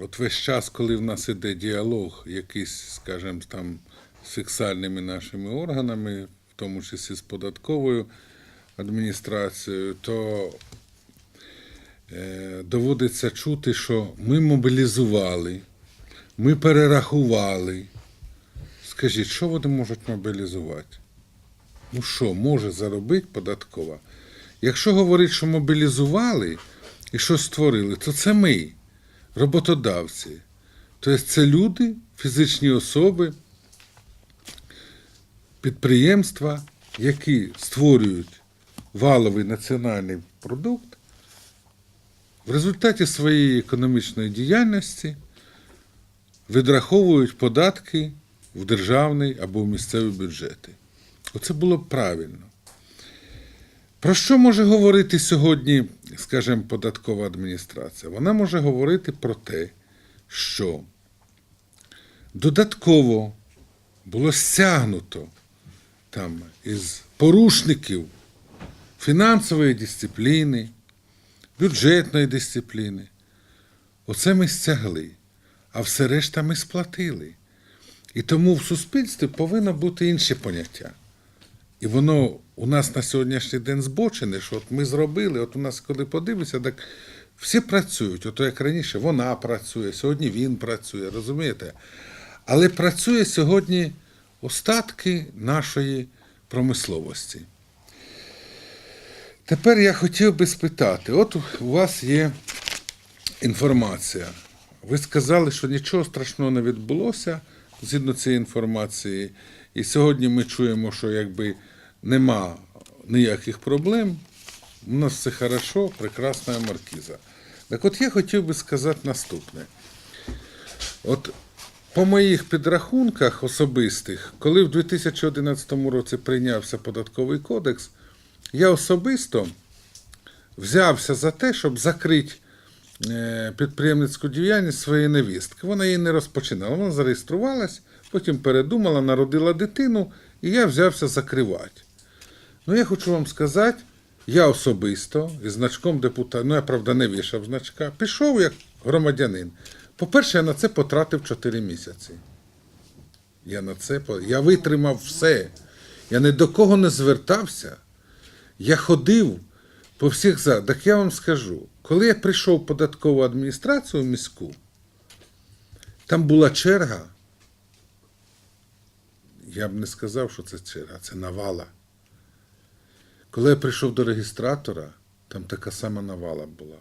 от весь час, коли в нас іде діалог, якийсь, скажімо, там з фіксальними нашими органами, в тому числі з податковою адміністрацією, то е, доводиться чути, що ми мобілізували, ми перерахували. Скажіть, що вони можуть мобілізувати? Ну що може заробити податкова? Якщо говорить, що мобілізували і що створили, то це ми, роботодавці. Тобто це люди, фізичні особи, підприємства, які створюють валовий національний продукт в результаті своєї економічної діяльності відраховують податки в державний або в місцеві бюджети. Оце було правильно. Про що може говорити сьогодні, скажімо, податкова адміністрація? Вона може говорити про те, що додатково було стягнуто там із порушників фінансової дисципліни, бюджетної дисципліни. Оце ми стягли, а все решта ми сплатили. І тому в суспільстві повинно бути інше поняття. І воно у нас на сьогоднішній день збочене, що от ми зробили, от у нас, коли подивишся, так всі працюють. Ото як раніше, вона працює, сьогодні він працює, розумієте? Але працює сьогодні остатки нашої промисловості. Тепер я хотів би спитати: от у вас є інформація. Ви сказали, що нічого страшного не відбулося згідно цієї інформації. І сьогодні ми чуємо, що якби нема ніяких проблем, у нас все хорошо, прекрасна маркіза. Так от я хотів би сказати наступне. От по моїх підрахунках особистих, коли в 2011 році прийнявся податковий кодекс, я особисто взявся за те, щоб закрити е, підприємницьку діяльність своєї невістки. Вона її не розпочинала. Вона зареєструвалась, потім передумала, народила дитину, і я взявся закривати. Ну, я хочу вам сказати, я особисто із значком депутата, ну я правда не вішав значка, пішов як громадянин. По-перше, я на це потратив 4 місяці. Я на це я витримав все. Я ні до кого не звертався. Я ходив по всіх за. Так я вам скажу, коли я прийшов в податкову адміністрацію міську, там була черга. Я б не сказав, що це черга, це навала. Коли я прийшов до реєстратора, там така сама навала була.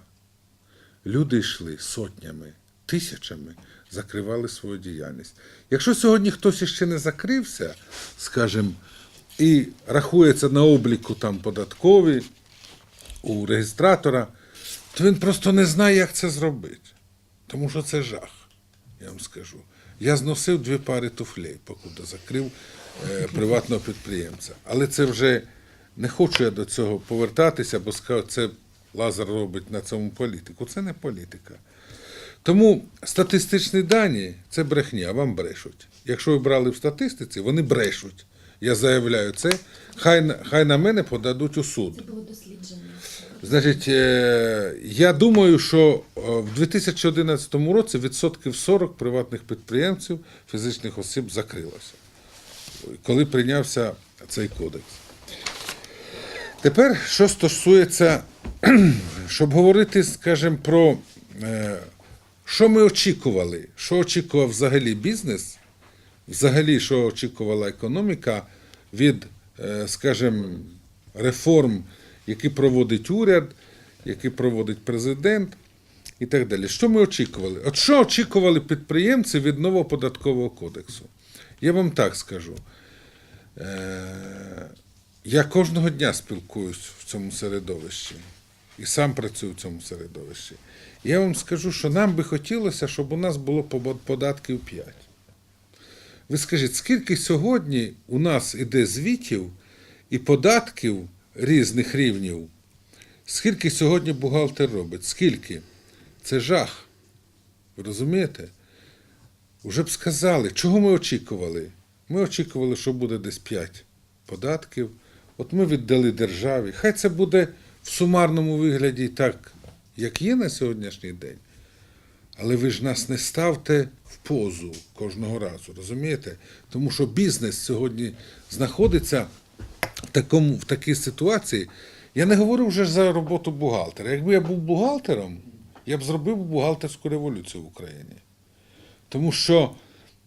Люди йшли сотнями, тисячами, закривали свою діяльність. Якщо сьогодні хтось іще не закрився, скажімо, і рахується на обліку там податкові у реєстратора, то він просто не знає, як це зробити. Тому що це жах, я вам скажу. Я зносив дві пари туфлей, покуди закрив е, приватного підприємця. Але це вже не хочу я до цього повертатися, бо це лазер робить на цьому політику. Це не політика. Тому статистичні дані це брехня, вам брешуть. Якщо ви брали в статистиці, вони брешуть. Я заявляю це. Хай, на- хай на мене подадуть у суд. Це було дослідження. Значить, е, я думаю, що е, в 2011 році відсотків 40 приватних підприємців, фізичних осіб закрилося, коли прийнявся цей кодекс. Тепер, що стосується, щоб говорити, скажімо, про е, що ми очікували, що очікував взагалі бізнес, взагалі, що очікувала економіка від, е, скажімо, реформ, які проводить уряд, які проводить президент і так далі. Що ми очікували? От що очікували підприємці від нового податкового кодексу? Я вам так скажу. Е, Я кожного дня спілкуюсь в цьому середовищі і сам працюю в цьому середовищі. Я вам скажу, що нам би хотілося, щоб у нас було податків 5. Ви скажіть, скільки сьогодні у нас іде звітів і податків різних рівнів? Скільки сьогодні бухгалтер робить? Скільки? Це жах. Ви розумієте? Уже б сказали, чого ми очікували? Ми очікували, що буде десь 5 податків. От ми віддали державі. Хай це буде в сумарному вигляді так, як є на сьогоднішній день. Але ви ж нас не ставте в позу кожного разу, розумієте? Тому що бізнес сьогодні знаходиться в, такому, в такій ситуації. Я не говорю вже за роботу бухгалтера. Якби я був бухгалтером, я б зробив бухгалтерську революцію в Україні. Тому що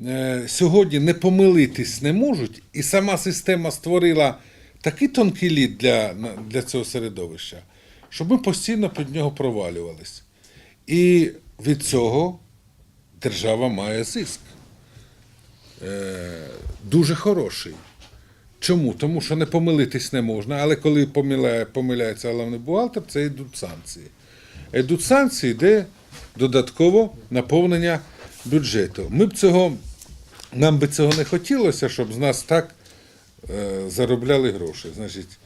е, сьогодні не помилитись не можуть, і сама система створила такий тонкий лід для, для цього середовища, що ми постійно під нього провалювались. І від цього держава має зиск. Е, дуже хороший. Чому? Тому що не помилитись не можна, але коли помиляє, помиляється головний бухгалтер, це йдуть санкції. Йдуть санкції, де додатково наповнення бюджету. Ми б цього, нам би цього не хотілося, щоб з нас так е, заробляли гроші. Значить,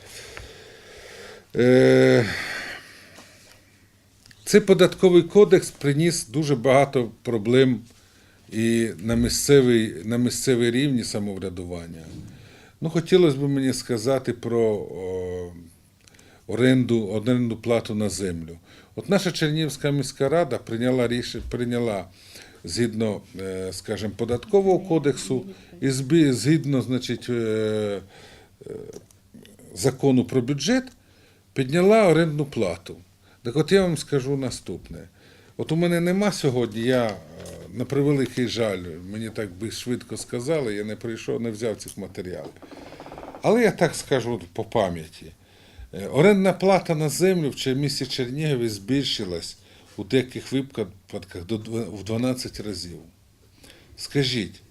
е, цей податковий кодекс приніс дуже багато проблем і на місцевий, на місцевий рівні самоврядування. Ну, хотілося б мені сказати про о, оренду, оренду плату на землю. От наша Чернігівська міська рада прийняла рішення, прийняла згідно, е, скажімо, податкового кодексу і згідно, значить, е, е, закону про бюджет, підняла орендну плату. Так от я вам скажу наступне. От у мене нема сьогодні, я е, на превеликий жаль, мені так би швидко сказали, я не прийшов, не взяв цих матеріалів. Але я так скажу по пам'яті. Е, Орендна плата на землю в місті Чернігові збільшилась у деяких випадках до в 12 разів. Скажіть,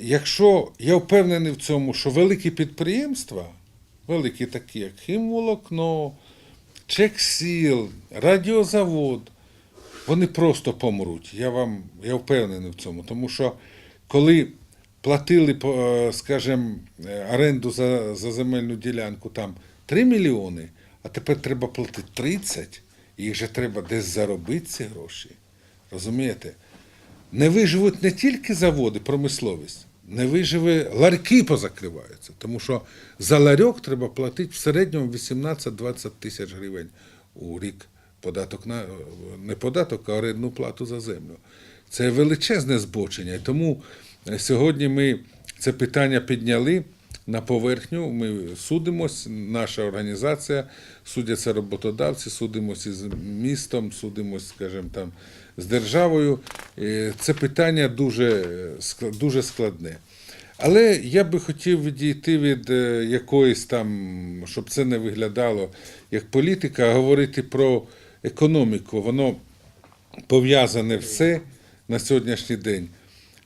якщо я впевнений в цьому, що великі підприємства, великі такі, як Хімволокно, Чексіл, Радіозавод, вони просто помруть. Я вам я впевнений в цьому. Тому що коли платили, е, скажімо, е, оренду за, за земельну ділянку там 3 мільйони, а тепер треба платити 30, і їх же треба десь заробити ці гроші. Розумієте? Не виживуть не тільки заводи, промисловість, не виживе, ларьки позакриваються. Тому що за ларьок треба платити в середньому 18-20 тисяч гривень у рік податок на не податок, а орендну плату за землю. Це величезне збочення. Тому е, сьогодні ми це питання підняли на поверхню. Ми судимось, наша організація, судяться роботодавці, судимося з містом, судимось, скажімо там, з державою. Е, Це питання дуже, е, дуже складне. Але я би хотів відійти від е, якоїсь там, щоб це не виглядало як політика, а говорити про економіку. Воно пов'язане все на сьогоднішній день.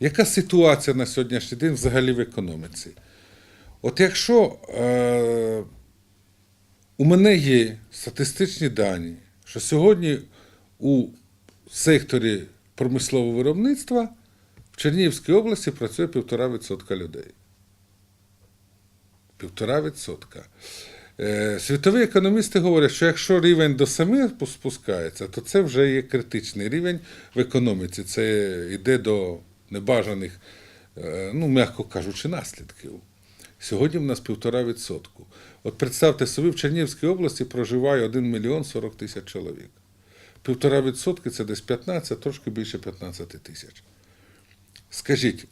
Яка ситуація на сьогоднішній день взагалі в економіці? От якщо е, у мене є статистичні дані, що сьогодні у секторі промислового виробництва в Чернігівській області працює 1,5% людей. 1,5%. Е, Світові економісти говорять, що якщо рівень до 7 спускається, то це вже є критичний рівень в економіці. Це йде до небажаних, е, ну, м'яко кажучи, наслідків. Сьогодні в нас 1,5%. От представте собі, в Чернігівській області проживає 1 мільйон 40 тисяч чоловік. 1,5% це десь 15, трошки більше 15 тисяч. Скажіть,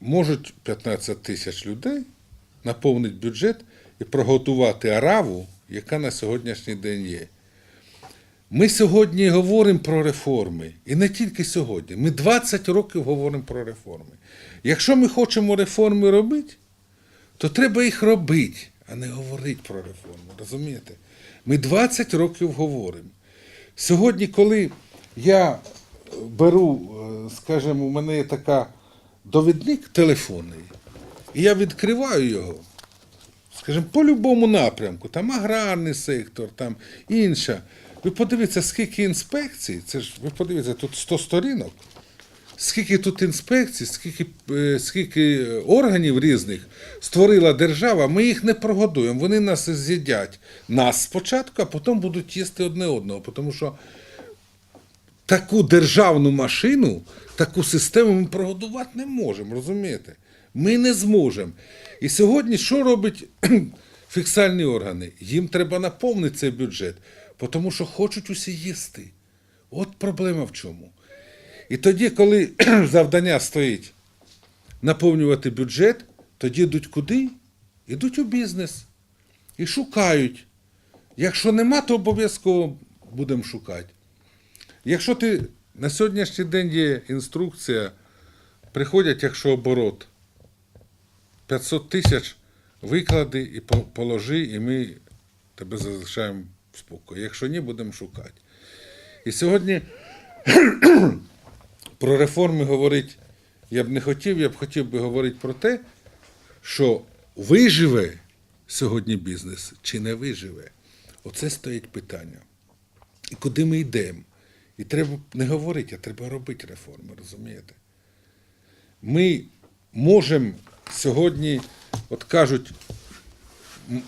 можуть 15 тисяч людей наповнити бюджет і приготувати араву, яка на сьогоднішній день є. Ми сьогодні говоримо про реформи. І не тільки сьогодні. Ми 20 років говоримо про реформи. Якщо ми хочемо реформи робити, то треба їх робити, а не говорити про реформи. Розумієте? Ми 20 років говоримо. Сьогодні, коли я беру, е, скажімо, у мене є така довідник телефонний, і я відкриваю його, скажімо, по любому напрямку, там аграрний сектор, там інша. Ви подивіться, скільки інспекцій, це ж ви подивіться, тут 100 сторінок. Скільки тут інспекцій, скільки, е, скільки органів різних створила держава, ми їх не прогодуємо. Вони нас з'їдять. Нас спочатку, а потім будуть їсти одне одного. Тому що таку державну машину, таку систему ми прогодувати не можемо, розумієте? Ми не зможемо. І сьогодні що робить фіксальні органи? Їм треба наповнити цей бюджет, тому що хочуть усі їсти. От проблема в чому. І тоді, коли завдання стоїть наповнювати бюджет, тоді йдуть куди? Йдуть у бізнес. І шукають. Якщо нема, то обов'язково будемо шукати. Якщо ти на сьогоднішній день є інструкція, приходять, якщо оборот 500 тисяч, виклади і положи, і ми тебе залишаємо в спокої. Якщо ні, будемо шукати. І сьогодні про реформи говорить, я б не хотів, я б хотів би говорити про те, що виживе сьогодні бізнес чи не виживе. Оце стоїть питання. І куди ми йдемо? І треба не говорити, а треба робити реформи, розумієте? Ми можемо сьогодні, от кажуть,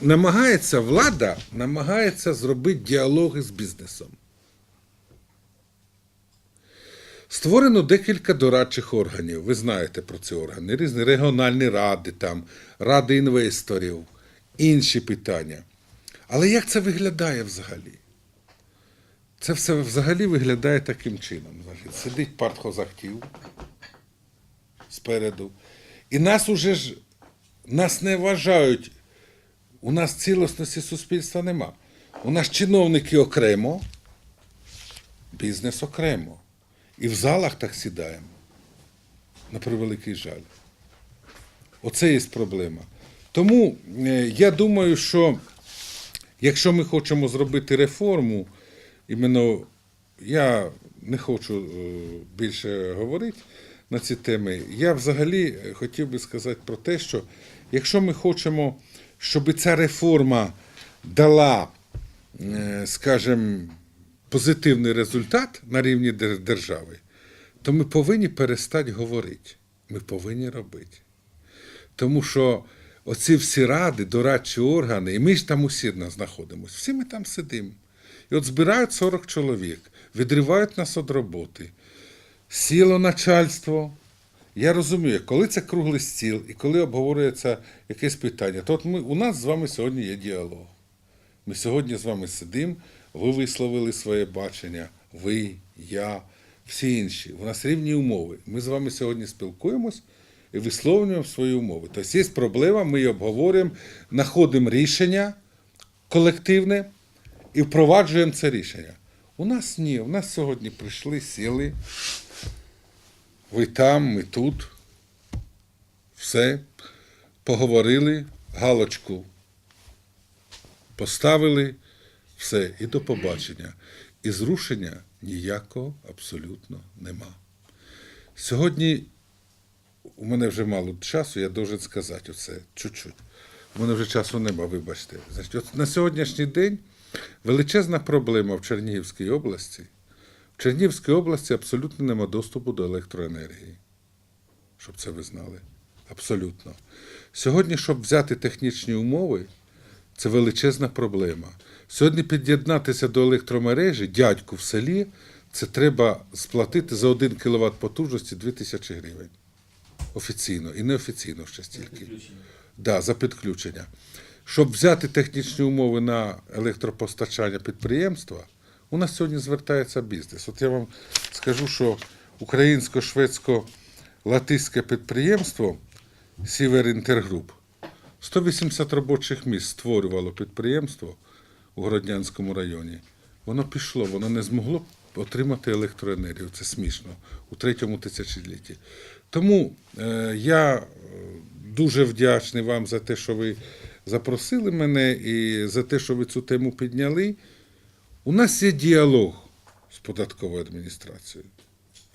намагається влада намагається зробити діалоги з бізнесом. Створено декілька дорадчих органів. Ви знаєте про ці органи. Різні регіональні ради, там, ради інвесторів, інші питання. Але як це виглядає взагалі? Це все взагалі виглядає таким чином. Сидить партхозахтів спереду. І нас уже ж нас не вважають. У нас цілісності суспільства нема. У нас чиновники окремо, бізнес окремо. І в залах так сідаємо. На превеликий жаль. Оце є проблема. Тому е, я думаю, що якщо ми хочемо зробити реформу, іменно я не хочу е, більше говорити на ці теми. Я взагалі хотів би сказати про те, що якщо ми хочемо, щоб ця реформа дала, е, скажімо, позитивний результат на рівні держави, то ми повинні перестати говорити. Ми повинні робити. Тому що оці всі ради, дорадчі органи, і ми ж там усі знаходимося, всі ми там сидимо. І от збирають 40 чоловік, відривають нас від роботи. Сіло начальство. Я розумію, коли це круглий стіл і коли обговорюється якесь питання, то от ми, у нас з вами сьогодні є діалог. Ми сьогодні з вами сидимо, ви висловили своє бачення, ви, я, всі інші. У нас рівні умови. Ми з вами сьогодні спілкуємось і висловлюємо свої умови. Тобто є проблема, ми її обговорюємо, знаходимо рішення колективне і впроваджуємо це рішення. У нас ні. У нас сьогодні прийшли, сіли. Ви там, ми тут. Все. Поговорили, галочку поставили, все, і до побачення. І зрушення ніякого абсолютно нема. Сьогодні у мене вже мало часу, я должен сказати оце чуть-чуть. У мене вже часу нема, вибачте. Значить, от на сьогоднішній день величезна проблема в Чернігівській області. В Чернігівській області абсолютно нема доступу до електроенергії. Щоб це ви знали. Абсолютно. Сьогодні, щоб взяти технічні умови, це величезна проблема. Сьогодні під'єднатися до електромережі дядьку в селі, це треба сплатити за 1 кВт потужності 2000 гривень. Офіційно і неофіційно ще стільки. Да, за підключення. Щоб взяти технічні умови на електропостачання підприємства, у нас сьогодні звертається бізнес. От я вам скажу, що українсько-шведсько-латиське підприємство Сівер Інтергруп 180 робочих місць створювало підприємство у Городнянському районі. Воно пішло, воно не змогло отримати електроенергію. Це смішно у третьому тисячолітті. Тому е, я е, дуже вдячний вам за те, що ви запросили мене і за те, що ви цю тему підняли. У нас є діалог з податковою адміністрацією.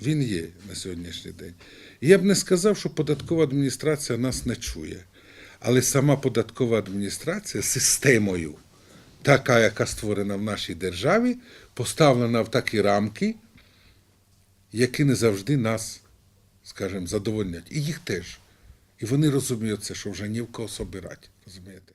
Він є на сьогоднішній день. І я б не сказав, що податкова адміністрація нас не чує. Але сама податкова адміністрація системою, така, яка створена в нашій державі, поставлена в такі рамки, які не завжди нас, скажімо, задовольнять. І їх теж. І вони розуміють це, що вже ні в кого собирати. Розумієте?